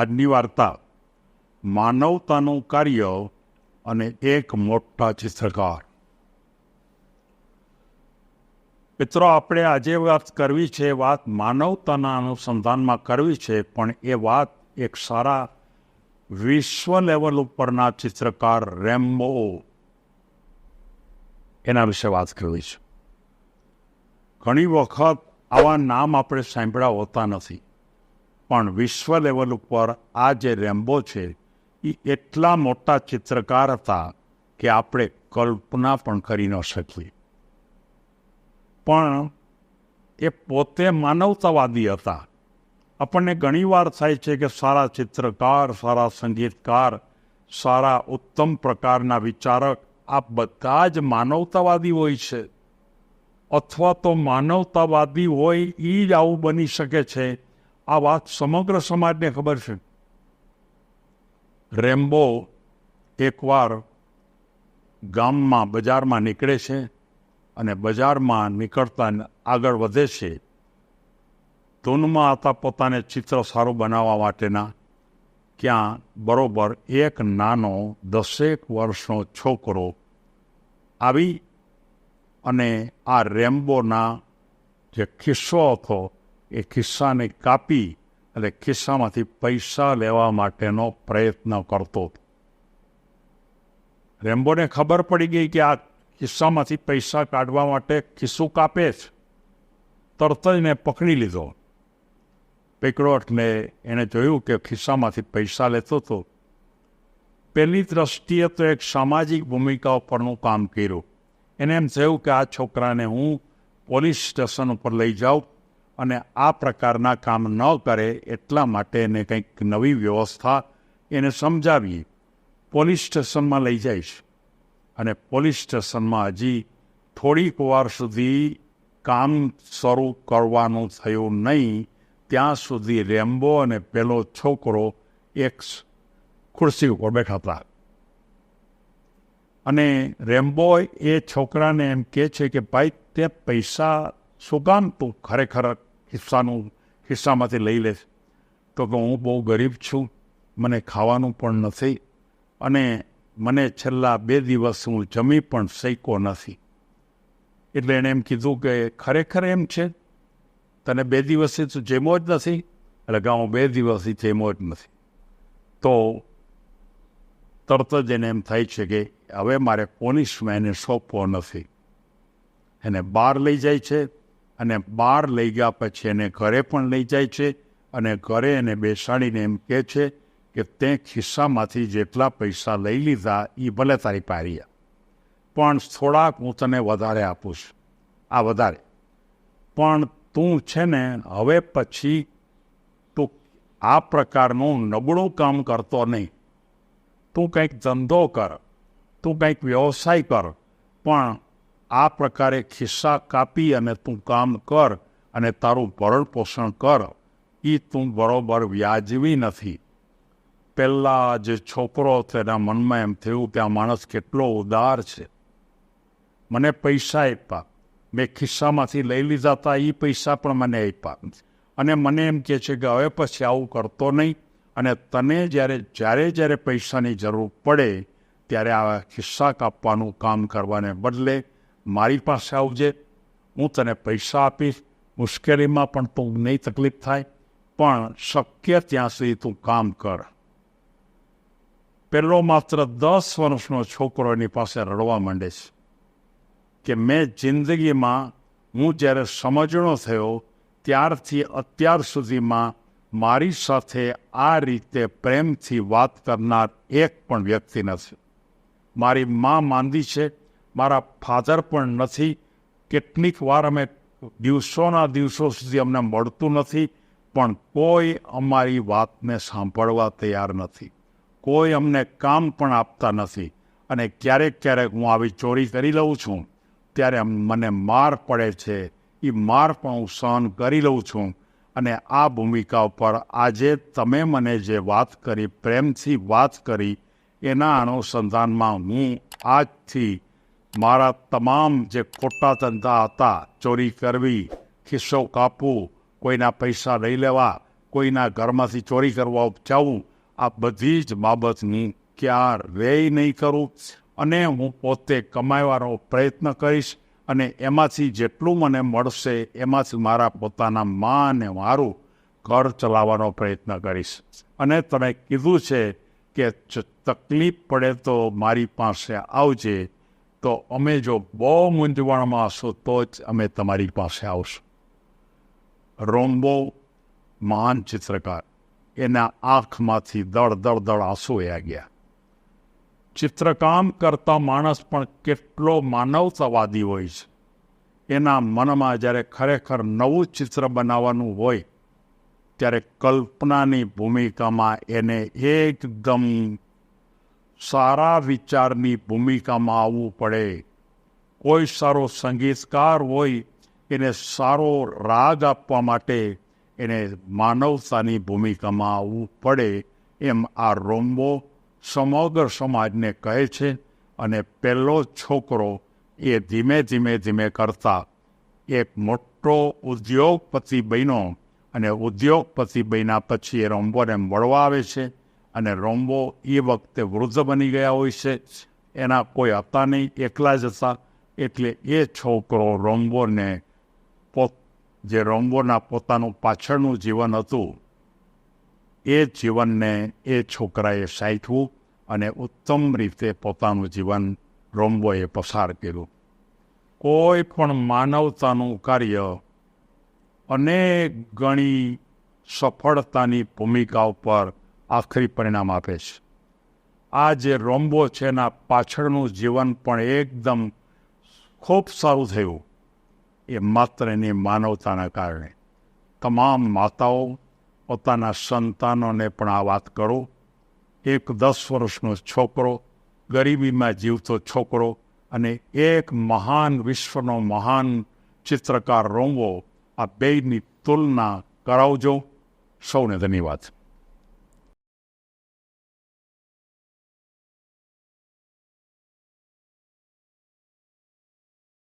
આજની વાર્તા, માનવતાનું કાર્ય અને એક મોટા ચિત્રકાર. મિત્રો, આપણે આજે વાત કરવી છે વાત માનવતાના અનુસંધાનમાં કરવી છે, પણ એ વાત એક સારા વિશ્વ લેવલ ઉપરના ચિત્રકાર રેમ્બો એના વિશે વાત કરવી છે. ઘણી વખત આવા નામ આપણે સાંભળ્યા હોતા નથી. પણ વિશ્વ લેવલ ઉપર આ જે રેમ્બો છે એ એટલા મોટા ચિત્રકાર હતા કે આપણે કલ્પના પણ કરી ન શકીએ. પણ એ પોતે માનવતાવાદી હતા. આપણને ઘણીવાર થાય છે કે સારા ચિત્રકાર, સારા સંગીતકાર, સારા ઉત્તમ પ્રકારના વિચારક, આ બધા જ માનવતાવાદી હોય છે. અથવા તો માનવતાવાદી હોય એ જ આવું બની શકે છે આ વાત સમગ્ર સમાજને ખબર છે. રેમ્બો એકવાર ગામમાં, બજારમાં નીકળે છે અને બજારમાં નીકળતા આગળ વધે છે. ધૂનમાં હતા પોતાને ચિત્ર સારું બનાવવા માટેના ક્યાં બરોબર એક નાનો દસેક વર્ષનો છોકરો આવી અને આ રેમ્બોના જે ખિસ્સો હતો એ ખિસ્સાને કાપી અને ખિસ્સામાંથી પૈસા લેવા માટેનો પ્રયત્ન કરતો. હતો રેમ્બોને ખબર પડી ગઈ કે આ ખિસ્સામાંથી પૈસા કાઢવા માટે ખિસ્સું કાપે જ. તરત જ એને પકડી લીધો. પકડો એટલે એણે જોયું કે ખિસ્સામાંથી પૈસા લેતો હતો. પહેલી દ્રષ્ટિએ તો એક સામાજિક ભૂમિકા ઉપરનું કામ કર્યું. એને એમ થયું કે આ છોકરાને હું પોલીસ સ્ટેશન ઉપર લઈ જાઉં. અને આ પ્રકારના કામ ન કરે એટલા માટે એને કંઈક નવી વ્યવસ્થા એને સમજાવી પોલીસ સ્ટેશનમાં લઈ જઈશ. અને પોલીસ સ્ટેશનમાં હજી થોડીક વાર સુધી કામ શરૂ કરવાનું થયું નહીં, ત્યાં સુધી રેમ્બો અને પેલો છોકરો એક ખુરશી ઉપર બેઠા હતા. અને રેમ્બો એ છોકરાને એમ કહે છે કે, ભાઈ, તે પૈસા શું કામ તું ખરેખર ખિસ્સાનું હિસ્સામાંથી લઈ લેશ તો કે હું બહુ ગરીબ છું, મને ખાવાનું પણ નથી અને મને છેલ્લા બે દિવસ હું જમી પણ શક્યો નથી. એટલે એણે એમ કીધું કે ખરેખર એમ છે? તને બે દિવસથી તું જેમો જ નથી, એટલે કે બે દિવસથી જેમો જ નથી. તો તરત જ એને એમ થાય છે કે હવે મારે પોલીસમાં એને સોંપવો નથી. એને બહાર લઈ જાય છે અને બહાર લઈ ગયા પછી એને ઘરે પણ લઈ જાય છે અને ઘરે એને બેસાડીને એમ કહે છે કે તે ખિસ્સામાંથી જેટલા પૈસા લઈ લીધા એ ભલે તારી પારી પણ થોડાક હું તને વધારે આપું છું. આ વધારે. પણ તું છે ને, હવે પછી તું આ પ્રકારનું નબળું કામ કરતો નહીં. તું કંઈક ધંધો કર. તું કંઈક વ્યવસાય કર. પણ આ પ્રકારે ખિસ્સા કાપી અને તું કામ કર અને તારું ભરણ પોષણ કર. એ તું બરોબર વ્યાજવી નથી. પહેલાં જે છોકરો તેના મનમાં એમ થયું કે આ માણસ કેટલો ઉદાર છે. મને પૈસા આપ્યા. મેં ખિસ્સામાંથી લઈ લીધા હતા એ પૈસા પણ મને આપ્યા અને મને એમ કહે છે કે હવે પછી આવું કરતો નહીં અને તને જ્યારે જ્યારે જ્યારે પૈસાની જરૂર પડે, ત્યારે આ ખિસ્સા કાપવાનું કામ કરવાને બદલે મારી પાસે આવજે. હું તને પૈસા આપીશ. મુશ્કેલીમાં પણ તું નહીં તકલીફ થાય. પણ શક્ય ત્યાં સુધી તું કામ કર. પેલો માત્ર દસ વર્ષનો છોકરો એની પાસે રડવા માંડે છે કે મેં જિંદગીમાં હું જ્યારે સમજણો થયો ત્યારથી અત્યાર સુધીમાં મારી સાથે આ રીતે પ્રેમથી વાત કરનાર એક પણ વ્યક્તિ નથી. મારી મા માંદી છે. મારા ફાધર પણ નથી. કેટલીક વાર અમે દિવસોના દિવસો સુધી અમને મળતું નથી, પણ કોઈ અમારી વાતને સાંભળવા તૈયાર નથી. કોઈ અમને કામ પણ આપતા નથી અને ક્યારેક ક્યારેક હું આવી ચોરી કરી લઉં છું. ત્યારે મને માર પડે છે. એ માર પણ હું સહન કરી લઉં છું અને આ ભૂમિકા ઉપર આજે તમે મને જે વાત કરી, પ્રેમથી વાત કરી, એના અનુસંધાનમાં હું આજથી મારા તમામ જે ખોટા ધંધા હતા, ચોરી કરવી, ખિસ્સો કાપવું, કોઈના પૈસા લઈ લેવા, કોઈના ઘરમાંથી ચોરી કરવા ઉપજાવું, આ બધી જ બાબતની ક્યારેય નહીં કરું. અને હું પોતે કમાવાનો પ્રયત્ન કરીશ અને એમાંથી જેટલું મને મળશે, એમાંથી મારા પોતાના મા અને મારું ઘર ચલાવવાનો પ્રયત્ન કરીશ. અને તમે કીધું છે કે તકલીફ પડે તો મારી પાસે આવજે તો અમે જો બહુ મૂંઝવણમાં હશો, તો જ અમે તમારી પાસે આવશું. રોમ્બો મહાન ચિત્રકાર. એના આંખમાંથી દળ દળ દળ આંસુ વયા ગયા. ચિત્રકામ કરતા માણસ પણ કેટલો માનવતાવાદી હોય છે. એના મનમાં જ્યારે ખરેખર નવું ચિત્ર બનાવવાનું હોય, ત્યારે કલ્પનાની ભૂમિકામાં એને એકદમ સારા વિચારની ભૂમિકામાં આવવું પડે. કોઈ સારો સંગીતકાર હોય, એને સારો રાગ આપવા માટે એને માનવતાની ભૂમિકામાં આવવું પડે એમ આ રોમ્બો સમગ્ર સમાજને કહે છે અને પહેલો છોકરો એ ધીમે ધીમે ધીમે કરતા. એક મોટો ઉદ્યોગપતિ બન્યો અને ઉદ્યોગપતિ બન્યા પછી એ રોમ્બોને મળવા આવે છે. અને રોમ્બો એ વખતે વૃદ્ધ બની ગયા હોય છે એના કોઈ હતા નહીં, એકલા જ હતા. એટલે એ છોકરો રોમ્બોને પોત, જે રોમ્બોના પોતાનું પાછળનું જીવન હતું, એ જીવનને એ છોકરાએ સાચવું અને ઉત્તમ રીતે પોતાનું જીવન રોમ્બોએ પસાર કર્યું. કોઈ પણ માનવતાનું કાર્ય અનેક ગણી સફળતાની ભૂમિકા ઉપર આખરી પરિણામ આપે છે. આ જે રોમ્બો છે એના પાછળનું જીવન પણ એકદમ ખૂબ સારું થયું. એ માત્ર એની માનવતાના કારણે. તમામ માતાઓ, પોતાના સંતાનોને પણ આ વાત કરો. એક દસ વર્ષનો છોકરો, ગરીબીમાં જીવતો છોકરો અને એક મહાન, વિશ્વનો મહાન ચિત્રકાર રોમવો આ બેયની તુલના કરાવજો. સૌને ધન્યવાદ.